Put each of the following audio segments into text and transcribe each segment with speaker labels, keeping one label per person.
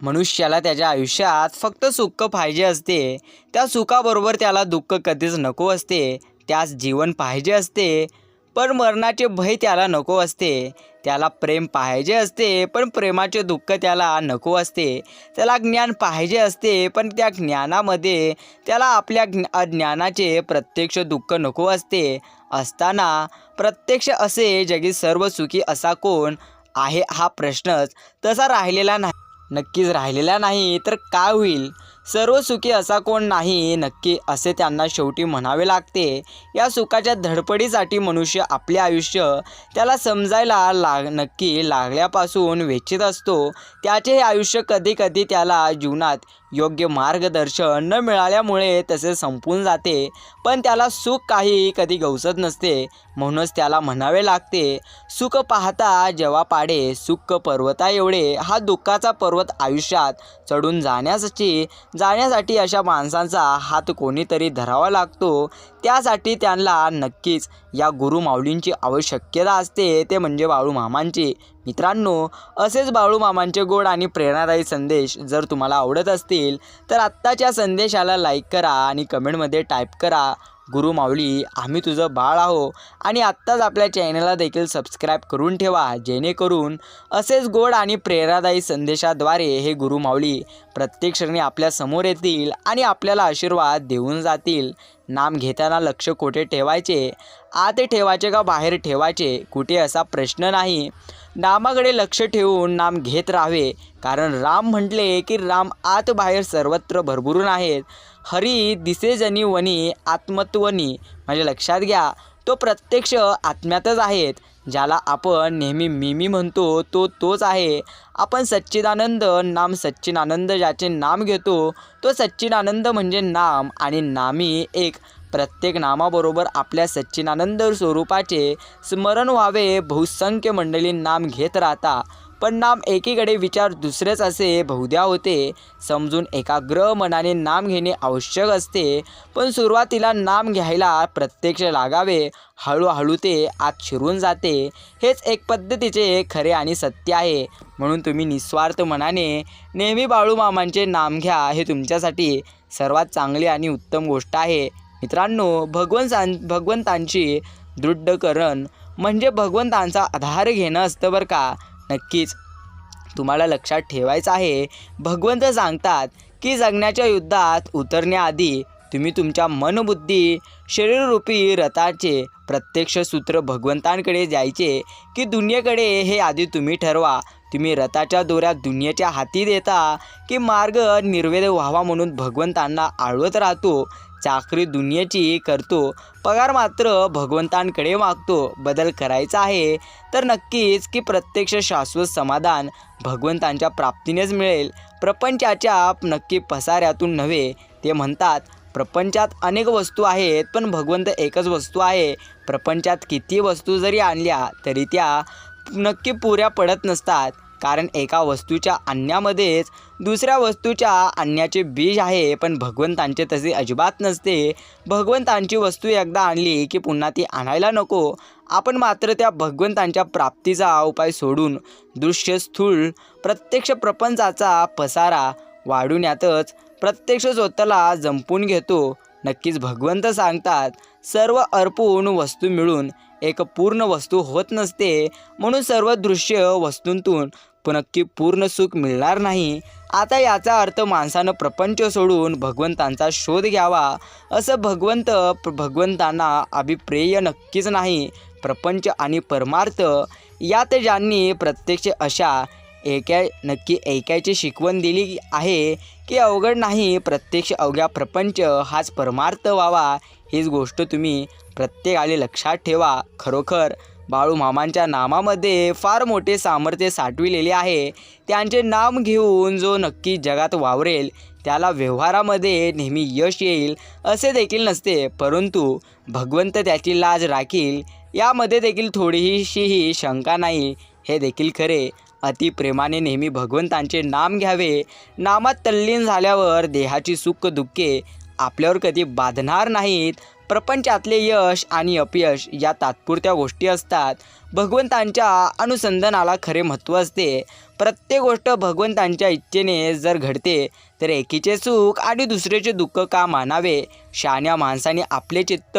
Speaker 1: मनुष्याला त्याच्या आयुष्यात फक्त सुख पाहिजे असते त्या सुखाबरोबर त्याला दुःख कधीच नको असते त्यास जीवन पाहिजे असते पण मरणाचे भय त्याला नको असते त्याला प्रेम पाहिजे असते पण प्रेमाचे दुःख त्याला नको असते त्याला ज्ञान पाहिजे असते पण त्या ज्ञानामध्ये त्याला आपल्या ज्ञ अज्ञानाचे प्रत्यक्ष दुःख नको असते असताना प्रत्यक्ष असे जगी सर्व सुखी असा कोण आहे हा प्रश्नच तसा राहिलेला नाही. नक्कीच राहिलेला नाही तर काय होईल? सर्व सुखी असा कोण नाही नक्की असे त्यांना शेवटी म्हणावे लागते. या सुखाच्या धडपडीसाठी मनुष्य आपले आयुष्य त्याला समजायला लाग नक्की लागल्यापासून वेचित असतो. त्याचे हे आयुष्य कधी कधी त्याला जीवनात योग्य मार्गदर्शन न मिळाल्यामुळे तसे संपून जाते. पण त्याला सुख काही कधी गवसत नसते म्हणूनच त्याला म्हणावे लागते. सुख पाहता जेव्हा पाडे सुख पर्वता एवढे हा दुःखाचा पर्वत आयुष्यात चढून जाण्यासाठी जाण्यासाठी अशा माणसांचा हात कोणीतरी धरावा लागतो त्यासाठी त्यांना नक्कीच या गुरु माऊलींची आवश्यकता असते. ते म्हणजे बाळू मामांची. मित्रांनो असेच बाळू मामांचे गोड आणि प्रेरणादायी संदेश जर तुम्हाला आवडत असतील तर आत्ताच्या संदेशाला लाईक करा आणि कमेंटमध्ये टाईप करा. गुरु माऊली आम्ही तुझं बाळ आहो आणि आत्ताच आपल्या चॅनलला देखील सबस्क्राईब करून ठेवा जेणेकरून असेच गोड आणि प्रेरणादायी संदेशाद्वारे हे गुरु माऊली प्रत्येक क्षणी आपल्यासमोर येतील आणि आपल्याला आशीर्वाद देऊन जातील. नाम घेताना लक्ष कुठे ठेवायचे? आत ठेवायचे का बाहेर ठेवायचे? कुठे असा प्रश्न नाही. नामाकडे लक्ष ठेवून नाम घेत राहावे. कारण राम म्हटले की राम आत बाहेर सर्वत्र भरभरून आहेत. हरी दिसे जनी वनी आत्मत्वनी. म्हणजे लक्षात घ्या तो प्रत्यक्ष आत्म्यातच आहेत ज्याला आपण नेहमी मिमी म्हणतो तो तोच आहे. आपण सच्चिदानंद नाम सच्चिदानंद ज्याचे नाम घेतो तो सच्चिदानंद म्हणजे नाम आणि नामी एक. प्रत्येक नामाबरोबर आपल्या सच्चिदानंद स्वरूपाचे स्मरण व्हावे बहुसंख्य मंडळी नाम घेत राहता. पण नाम एकीकडे विचार दुसरेच असे बहुद्या होते. समजून एकाग्र मनाने नाम घेणे आवश्यक असते. पण सुरुवातीला नाम घ्यायला प्रत्यक्ष लागावे. हळूहळू ते आत शिरून जाते. हेच एक पद्धतीचे खरे आणि सत्य आहे. म्हणून तुम्ही निस्वार्थ मनाने नेहमी बाळूमामांचे नाम घ्या. हे तुमच्यासाठी सर्वात चांगली आणि उत्तम गोष्ट आहे. मित्रांनो भगवंतां भगवंतांची दृढकरण म्हणजे भगवंतांचा आधार घेणं असतं बरं का? नक्कीच. तुम्हाला लक्षात ठेवायचं आहे भगवंत सांगतात की जगण्याच्या युद्धात उतरण्याआधी तुम्ही तुमच्या मनबुद्धी शरीररूपी रथाचे प्रत्यक्ष सूत्र भगवंतांकडे जायचे की दुनियेकडे हे आधी तुम्ही ठरवा. तुम्ही रथाच्या दोऱ्यात दुनियेच्या हाती देता की मार्ग निर्वेद व्हावा म्हणून भगवंतांना आळवत राहतो. चाकरी दुनियेची करतो. पगार मात्र भगवंतांकडे मागतो. बदल करायचा आहे. तर नक्कीच की प्रत्यक्ष शाश्वत समाधान भगवंतांच्या प्राप्तीनेच मिळेल. प्रपंचाच्या नक्की पसाऱ्यातून नव्हे ते म्हणतात प्रपंचात अनेक वस्तू आहेत पण भगवंत एकच वस्तू आहे. प्रपंचात किती वस्तू जरी आणल्या तरी त्या नक्की पुऱ्या पडत नसतात. कारण एका वस्तूच्या आणण्यामध्येच दुसऱ्या वस्तूच्या आणण्याचे बीज आहे पण भगवंतांचे तसे अजिबात नसते. भगवंतांची वस्तू एकदा आणली की पुन्हा ती आणायला नको. आपण मात्र त्या भगवंतांच्या प्राप्तीचा उपाय सोडून दृश्य स्थूल प्रत्यक्ष प्रपंचाचा पसारा वाढवण्यातच प्रत्यक्ष स्वतःला जंपून घेतो. नक्कीच भगवंत सांगतात सर्व अर्पून वस्तू मिळून एक पूर्ण वस्तू होत नसते म्हणून सर्व दृश्य वस्तूंतून प- नक्की पूर्ण सुख मिळणार नाही. आता याचा अर्थ माणसानं प्रपंच सोडून भगवंतांचा शोध घ्यावा असं भगवंत भगवंतांना अभिप्रेय नक्कीच नाही. प्रपंच आणि परमार्थ यात ज्यांनी प्रत्यक्ष अशा ऐकाय नक्की ऐकायची शिकवण दिली आहे की अवघड नाही प्रत्यक्ष अवघ्या प्रपंच हाच परमार्थ व्हावा हीच गोष्ट तुम्ही प्रत्येकाने लक्षात ठेवा. खरोखर बाळू मामांच्या नामामध्ये फार मोठे सामर्थ्य साठविलेले आहे. त्यांचे नाम घेऊन जो नक्की जगात वावरेल त्याला व्यवहारामध्ये नेहमी यश येईल असे देखील नसते. परंतु भगवंत त्याची लाज राखील यामध्ये देखील थोडीशीही शंका नाही. हे देखील खरे. अतिप्रेमाने नेहमी भगवंतांचे नाम घ्यावे. नामात तल्लीन झाल्यावर देहाची सुख दुःखे आपल्यावर कधी बाधणार नाहीत प्रपंचातले यश आणि अपयश या तात्पुरत्या गोष्टी असतात. भगवंतांच्या अनुसंधानाला खरे महत्त्व असते. प्रत्येक गोष्ट भगवंतांच्या इच्छेने जर घडते तर एकीचे सुख आणि दुसऱ्याचे दुःख का मानावे? शहाण्या माणसाने आपले चित्त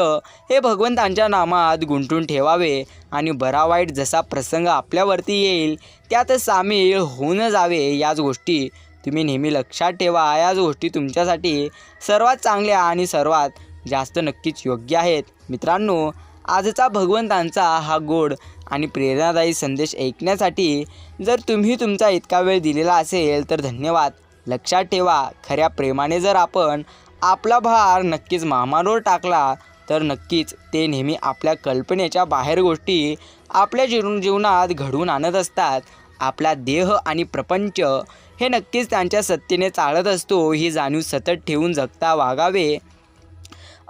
Speaker 1: हे भगवंतांच्या नामात गुंतून ठेवावे आणि बरा वाईट जसा प्रसंग आपल्यावरती येईल त्यात सामील होऊन जावे याच गोष्टी. तुम्ही नेहमी लक्षात ठेवा याच गोष्टी तुमच्यासाठी सर्वात चांगल्या आणि सर्वात जास्त नक्कीच योग्य आहेत. मित्रांनो आजचा भगवंतांचा हा गोड आणि प्रेरणादायी संदेश ऐकण्यासाठी जर तुम्ही तुमचा इतका वेळ दिलेला असेल तर धन्यवाद. लक्षात ठेवा खऱ्या प्रेमाने जर आपण आपला भार नक्कीच मामावर टाकला तर नक्कीच ते नेहमी आपल्या कल्पनेच्या बाहेर गोष्टी आपल्या जीवन जीवनात घडवून आणत असतात. आपला देह आणि प्रपंच हे नक्कीच त्यांच्या सत्तेने चालत असतो ही जाणीव सतत ठेवून जगता वागावे.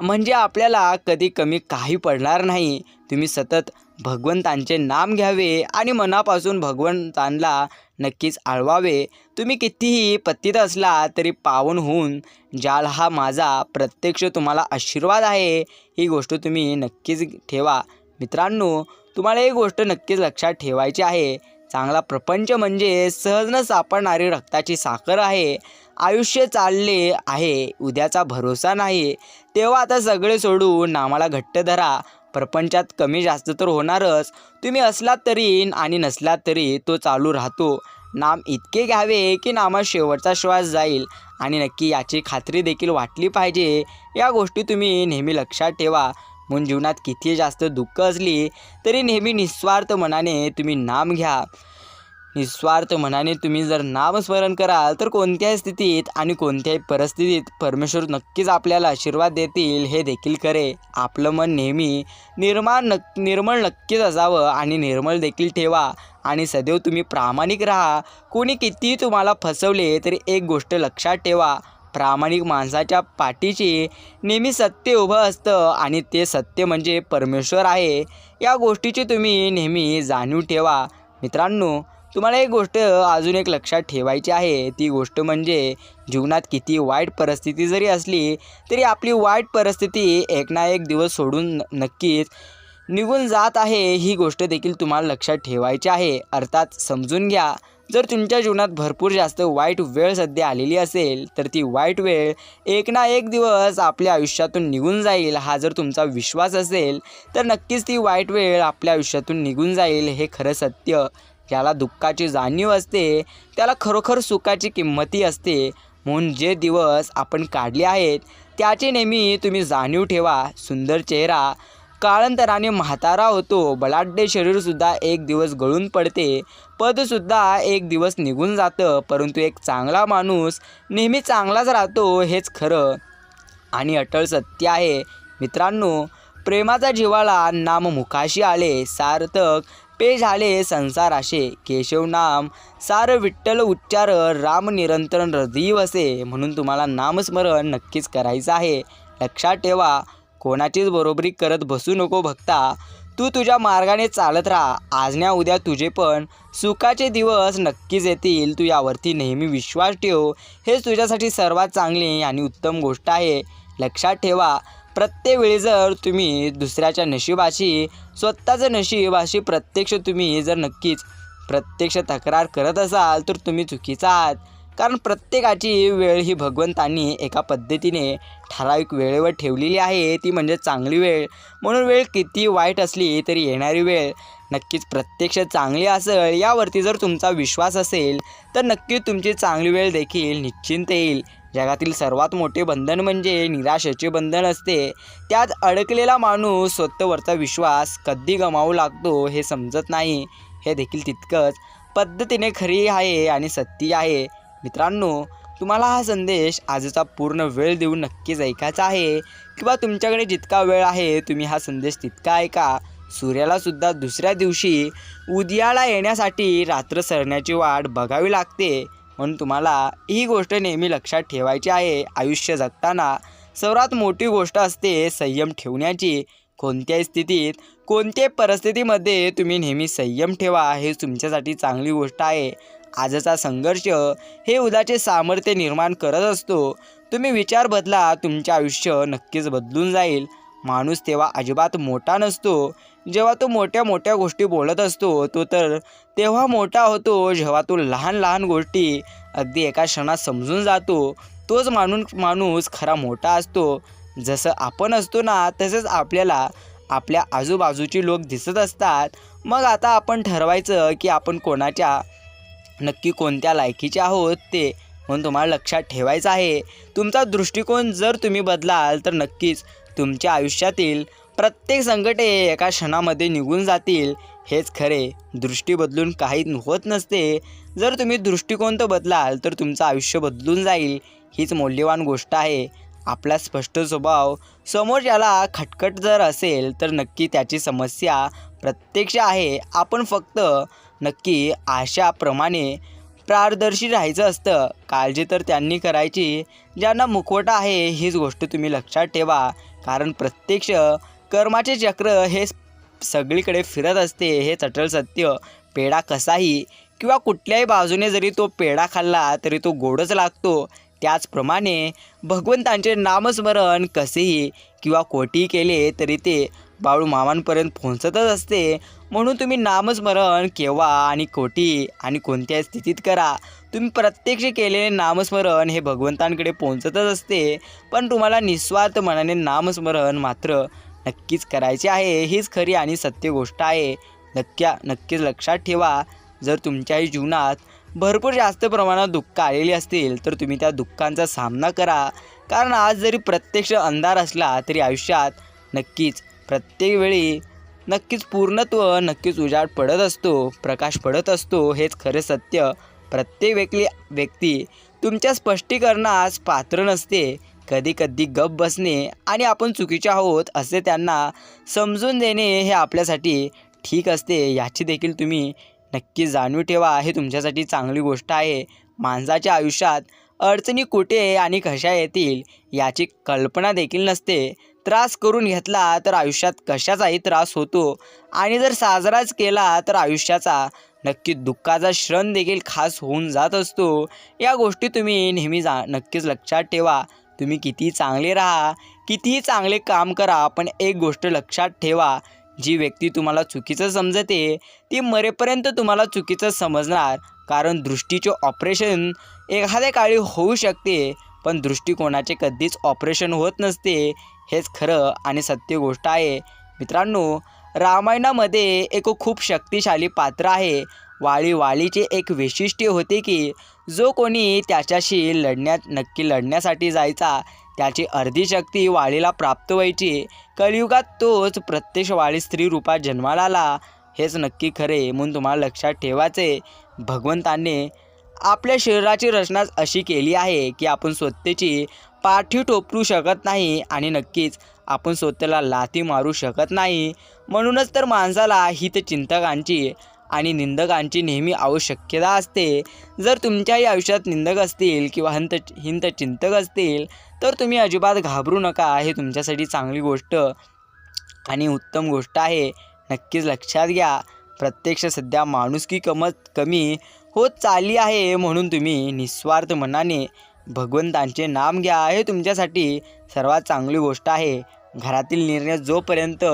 Speaker 1: म्हणजे आपल्याला कधी कमी काही पडणार नाही. तुम्ही सतत भगवंतांचे नाम घ्यावे आणि मनापासून भगवंतांना नक्कीच आळवावे. तुम्ही कितीही पतित असला तरी पावन होऊन जाल हा माझा प्रत्यक्ष तुम्हाला आशीर्वाद आहे. ही गोष्ट तुम्ही नक्कीच ठेवा. मित्रांनो तुम्हाला एक गोष्ट नक्कीच लक्षात ठेवायची आहे. चांगला प्रपंच म्हणजे सहज न सापडणारी रक्ताची साखर आहे. आयुष्य चालले आहे. उद्याचा भरोसा नाही. तेव्हा आता सगळे सोडून नामाला घट्ट धरा. प्रपंचात कमी जास्त तर होणारच. तुम्ही असलात तरी आणि नसलात तरी तो चालू राहतो. नाम इतके घ्यावे की नामा शेवटचा श्वास जाईल. आणि नक्की याची खात्री देखील वाटली पाहिजे. या गोष्टी तुम्ही नेहमी लक्षात ठेवा. म्हणून जीवनात किती जास्त दुःख असली तरी नेहमी निस्वार्थ मनाने तुम्ही नाम घ्या. निस्वार्थ मनाने तुम्ही जर नामस्मरण कराल तर कोणत्याही स्थितीत आणि कोणत्याही परिस्थितीत परमेश्वर नक्कीच आपल्याला आशीर्वाद देतील हे देखील खरे. आपलं मन नेहमी निर्माण नक निर्मळ नक्कीच असावं आणि निर्मळ देखील ठेवा. आणि सदैव तुम्ही प्रामाणिक राहा. कोणी कितीही तुम्हाला फसवले तरी एक गोष्ट लक्षात ठेवा. प्रामाणिक माणसाच्या पाठीशी नेहमी सत्य उभं असतं आणि ते सत्य म्हणजे परमेश्वर आहे. या गोष्टीची तुम्ही नेहमी जाणीव ठेवा. मित्रांनो तुम्हाला एक गोष्ट अजून एक लक्षात ठेवायची आहे. ती गोष्ट म्हणजे जीवनात किती वाईट परिस्थिती जरी असली तरी आपली वाईट परिस्थिती एक ना एक दिवस सोडून न- नक्कीच निघून जात आहे. ही गोष्ट देखील तुम्हाला लक्षात ठेवायची आहे. अर्थात समजून घ्या जर तुमच्या जीवनात भरपूर जास्त वाईट वेळ सध्या आलेली असेल तर ती वाईट वेळ एक ना एक दिवस आपल्या आयुष्यातून निघून जाईल हा जर तुमचा विश्वास असेल तर नक्कीच ती वाईट वेळ आपल्या आयुष्यातून निघून जाईल हे खरं सत्य. ज्याला दुःखाची जाणीव असते त्याला खरोखर सुखाची किंमती असते. म्हणून जे दिवस आपण काढले आहेत त्याची नेहमी तुम्ही जाणीव ठेवा सुंदर चेहरा. काळांतराने म्हातारा होतो बलाढ्य शरीरसुद्धा एक दिवस गळून पडते. पदसुद्धा एक दिवस निघून जातं परंतु एक चांगला माणूस नेहमी चांगलाच राहतो हेच खरं. आणि अटळ सत्य आहे. मित्रांनो प्रेमाचा जीवाला नाम मुखाशी आले सार्थक पे झाले संसाराशे केशव नाम सार विठ्ठल उच्चार राम निरंतर हृदय असे. म्हणून तुम्हाला नामस्मरण नक्कीच करायचं आहे. लक्षात ठेवा कोणाचीच बरोबरी करत बसू नको भक्ता. तू तुझ्या मार्गाने चालत राहा. आज ना उद्या तुझे पण. सुखाचे दिवस नक्कीच येतील. तू यावरती नेहमी विश्वास ठेव. हेच तुझ्यासाठी सर्वात चांगली आणि उत्तम गोष्ट आहे. लक्षात ठेवा प्रत्येक वेळी जर तुम्ही दुसऱ्याच्या नशिबाशी स्वतःचं नशीब अशी प्रत्यक्ष तुम्ही जर नक्कीच प्रत्यक्ष तक्रार करत असाल तर तुम्ही चुकीचा आहात. कारण प्रत्येकाची वेळ ही भगवंतांनी एका पद्धतीने ठराविक वेळेवर ठेवलेली आहे. ती म्हणजे चांगली वेळ. म्हणून वेळ किती वाईट असली तरी येणारी वेळ नक्कीच प्रत्यक्ष चांगली असेल. यावरती जर तुमचा विश्वास असेल तर नक्कीच तुमची चांगली वेळ देखील निश्चिंत येईल. जगातील सर्वात मोठे बंधन म्हणजे निराशेचे बंधन असते. त्यात अडकलेला माणूस स्वतःवरचा विश्वास कधी गमावू लागतो हे समजत नाही. हे देखील तितकंच. पद्धतीने खरी आहे आणि सत्य आहे. मित्रांनो तुम्हाला हा संदेश आजचा पूर्ण वेळ देऊन नक्कीच ऐकायचा आहे. किंवा तुमच्याकडे जितका वेळ आहे तुम्ही हा संदेश तितका ऐका. सूर्यालासुद्धा दुसऱ्या दिवशी उद्याला येण्यासाठी रात्र सरण्याची वाट बघावी लागते. म्हणून तुम्हाला ही गोष्ट नेहमी लक्षात ठेवायची आहे. आयुष्य जगताना सर्वात मोठी गोष्ट असते संयम ठेवण्याची. कोणत्याही स्थितीत कोणत्याही परिस्थितीमध्ये तुम्ही नेहमी संयम ठेवा. हे तुमच्यासाठी चांगली गोष्ट आहे. आजचा संघर्ष हे उद्याचे सामर्थ्य निर्माण करत असतो. तुम्ही विचार बदला तुमचे आयुष्य नक्कीच बदलून जाईल. माणूस तेव्हा अजिबात मोठा नसतो. जेव्हा तो मोठ्या मोठ्या गोष्टी बोलत असतो तो तर तेव्हा मोठा होतो जेव्हा तो लहान लहान गोष्टी अगदी एका क्षणात समजून जातो. तोच माणूस माणूस खरा मोठा असतो. जसं आपण असतो ना तसंच आपल्याला आपल्या आजूबाजूची लोक दिसत असतात. मग आता आपण ठरवायचं की आपण कोणाच्या नक्की कोणत्या लायकीचे आहोत ते म्हणून तुम्हाला लक्षात ठेवायचं आहे. तुमचा दृष्टिकोन जर तुम्ही बदलाल तर नक्कीच तुमच्या आयुष्यातील प्रत्येक संकटे एका क्षणामध्ये निघून जातील. हेच खरे. दृष्टी बदलून काही होत नसते. जर तुम्ही दृष्टिकोन तर बदलाल तर तुमचं आयुष्य बदलून जाईल. हीच मौल्यवान गोष्ट आहे. आपला स्पष्ट स्वभाव. समोरच्याला खटखट जर असेल तर नक्की त्याची समस्या प्रत्यक्ष आहे. आपण फक्त नक्की आशाप्रमाणे पारदर्शी राहायचं असतं. काळजी तर त्यांनी करायची. ज्यांना मुखवटा आहे हीच गोष्ट तुम्ही लक्षात ठेवा. कारण प्रत्यक्ष कर्माचे चक्र हे सगळीकडे फिरत असते हे चटल सत्य. पेढा कसाही किंवा कुठल्याही बाजूने जरी तो पेढा खाल्ला तरी तो गोडच लागतो. त्याचप्रमाणे भगवंतांचे नामस्मरण कसेही किंवा कोटीही केले तरी ते बाळू मामांपर्यंत पोहोचतच असते. म्हणून तुम्ही नामस्मरण केव्हा आणि कोटी आणि कोणत्या स्थितीत करा. तुम्ही प्रत्यक्ष केलेले नामस्मरण हे भगवंतांकडे पोहोचतच असते. पण तुम्हाला निस्वार्थ मनाने नामस्मरण मात्र नक्कीच करायची आहे. हीच खरी आणि सत्य गोष्ट आहे. नक्क्या नक्कीच लक्षात ठेवा. जर तुमच्याही जीवनात भरपूर जास्त प्रमाणात दुःख आलेली असतील तर तुम्ही त्या दुःखांचा सामना करा. कारण आज जरी प्रत्यक्ष अंधार असला तरी आयुष्यात नक्कीच प्रत्येक वेळी नक्कीच पूर्णत्व नक्कीच उजाड पडत असतो प्रकाश पडत असतो. हेच खरे सत्य. प्रत्येक व्यक्ती व्यक्ती तुमच्या स्पष्टीकरणास पात्र नसते. कधी कधी गप बसणे आणि आपण चुकीचे आहोत असे त्यांना समजून देणे हे आपल्यासाठी ठीक असते. याची देखील तुम्ही नक्की जाणीव ठेवा. हे तुमच्यासाठी चांगली गोष्ट आहे. माणसाच्या आयुष्यात अडचणी कुठे आणि कशा येतील याची कल्पना देखील नसते. त्रास करून घेतला तर आयुष्यात कशाचाही त्रास होतो आणि जर साजराच केला तर आयुष्याचा नक्की दुःखाचा क्षण देखील खास होऊन जात असतो. या गोष्टी तुम्ही नेहमी जा नक्कीच लक्षात ठेवा. तुम्ही कितीही चांगले राहा कितीही चांगले काम करा पण एक गोष्ट लक्षात ठेवा. जी व्यक्ती तुम्हाला चुकीचं समजते ती मरेपर्यंत तुम्हाला चुकीचं समजणार. कारण दृष्टीचे ऑपरेशन एखाद्या काळी होऊ शकते पण दृष्टिकोनाचे कधीच ऑपरेशन होत नसते. हेच खरं आणि सत्य गोष्ट आहे. मित्रांनो रामायणामध्ये एक खूप शक्तिशाली पात्र आहे. वाळी वाळीचे एक वैशिष्ट्य होते की जो कोणी त्याच्याशी लढण्यात नक्की लढण्यासाठी जायचा त्याची अर्धी शक्ती वाळीला प्राप्त व्हायची. कलियुगात तोच प्रत्यक्ष वाळी स्त्री रूपात जन्माला आला. हेच नक्की खरे म्हणून तुम्हाला लक्षात ठेवायचे. भगवंताने आपल्या शरीराची रचनाच अशी केली आहे की आपण स्वतःची पाठी टोपरू शकत नाही आणि नक्कीच आपण स्वतःला लाथी मारू शकत नाही. म्हणूनच तर माणसाला हितचिंतकांची आणि निंदकांची नेहमी आवश्यकता असते. जर तुमच्याही आयुष्यात निंदक असतील किंवा हंत हिंत चिंतक असतील तर तुम्ही अजिबात घाबरू नका. हे तुमच्यासाठी चांगली गोष्ट आणि उत्तम गोष्ट आहे. नक्कीच लक्षात घ्या. प्रत्यक्ष सध्या माणुसकी कमत कमी होत चालली आहे म्हणून तुम्ही निस्वार्थ मनाने भगवंतांचे नाम घ्या. हे तुमच्यासाठी सर्वात चांगली गोष्ट आहे. घरातील निर्णय जोपर्यंत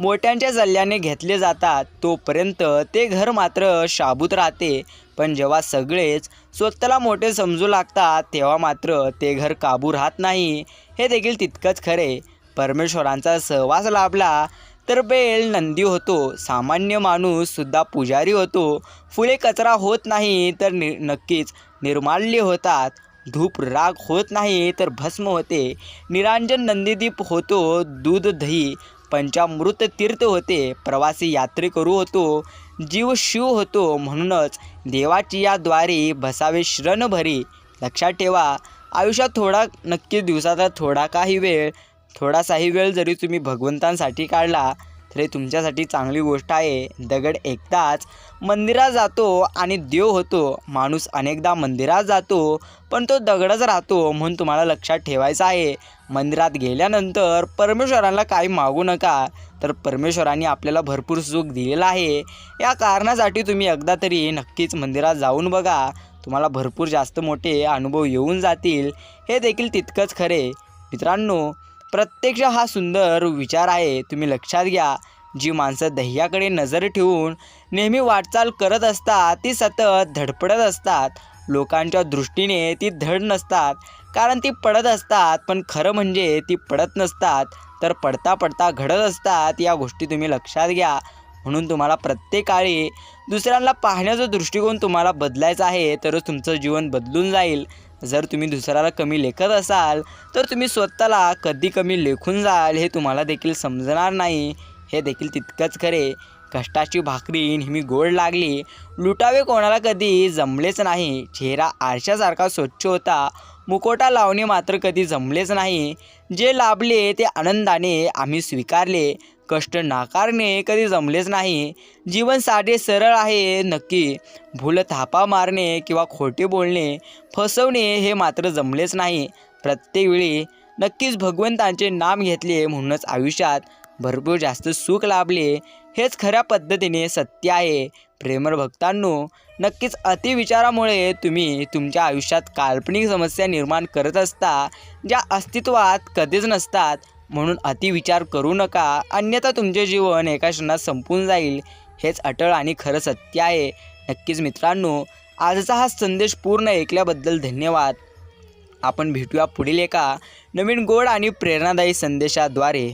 Speaker 1: मोठ्यांच्या सल्ल्याने घेतले जातात. तोपर्यंत ते घर मात्र शाबूत राहते. पण जेव्हा सगळेच स्वतःला मोठे समजू लागतात तेव्हा मात्र ते घर काबू राहत नाही. हे देखील तितकंच खरे. परमेश्वरांचा सहवास लाभला तर बेल नंदी होतो. सामान्य माणूससुद्धा पुजारी होतो. फुले कचरा होत नाही तर नि नक्कीच निर्माल्य होतात. धूप राग होत नाही तर भस्म होते. निरांजन नंदीदीप होतो. दूध दही पंचामृत तीर्थ होते प्रवासी यात्रेकरू होतो जीव शिव होतो म्हणूनच देवाची या द्वारे बसावे श्रण भरी लक्षात ठेवा आयुष्यात थोडा नक्की दिवसाचा थोडा काही वेळ थोडासाही वेळ जरी तुम्ही भगवंतांसाठी काढला तर हे तुमच्यासाठी चांगली गोष्ट आहे. दगड एकदाच मंदिरात जातो आणि देव होतो. माणूस अनेकदा मंदिरात जातो पण तो दगडच राहतो म्हणून तुम्हाला लक्षात ठेवायचं आहे. मंदिरात गेल्यानंतर परमेश्वराला काही मागू नका. तर परमेश्वराने आपल्याला भरपूर सुख दिलेला आहे. या कारणासाठी तुम्ही एकदा तरी नक्कीच मंदिरात जाऊन बघा. तुम्हाला भरपूर जास्त मोठे अनुभव येऊन जातील. हे देखील तितकंच खरे. मित्रांनो प्रत्यक्ष हा सुंदर विचार आहे. तुम्ही लक्षात घ्या जी माणसं ध्येयाकडे नजर ठेवून नेहमी वाटचाल करत असतात ती सतत धडपडत असतात. लोकांच्या दृष्टीने ती धड नसतात कारण ती पडत असतात पण खरं म्हणजे ती पडत नसतात. तर पडता पडता घडत असतात या गोष्टी तुम्ही लक्षात घ्या. म्हणून तुम्हाला प्रत्येकाळी दुसऱ्यांना पाहण्याचा दृष्टिकोन तुम्हाला बदलायचा आहे तरच तुमचं जीवन बदलून जाईल. जर तुम्ही दुसऱ्याला कमी लेखत असाल तर तुम्ही स्वतःला कधी कमी लेखून जाल हे तुम्हाला देखील समजणार नाही. हे देखील तितकंच खरे. कष्टाची भाकरी नेहमी गोड लागली. लुटावे कोणाला कधी जमलेच नाही. चेहरा आरशासारखा स्वच्छ होता. मुकोटा लावणे मात्र कधी जमलेच नाही. जे लाभले ते आनंदाने आम्ही स्वीकारले. कष्ट नाकारणे कधी जमलेच नाही. जीवन साधे सरळ आहे नक्की. भूल थापा मारणे किंवा खोटे बोलणे फसवणे हे मात्र जमलेच नाही. प्रत्येक वेळी नक्कीच भगवंतांचे नाम घेतले म्हणूनच आयुष्यात भरपूर जास्त सुख लाभले. हेच खऱ्या पद्धतीने सत्य आहे. प्रेमळ भक्तांनो नक्कीच अतिविचारामुळे तुम्ही तुमच्या आयुष्यात काल्पनिक समस्या निर्माण करत असता ज्या अस्तित्वात कधीच नसतात. म्हणून अतिविचार करू नका. अन्यथा तुमचे जीवन एका क्षणात संपून जाईल. हेच अटळ आणि खरं सत्य आहे. नक्कीच मित्रांनो आजचा हा संदेश पूर्ण ऐकल्याबद्दल धन्यवाद. आपण भेटूया पुढील एका नवीन गोड आणि प्रेरणादायी संदेशाद्वारे.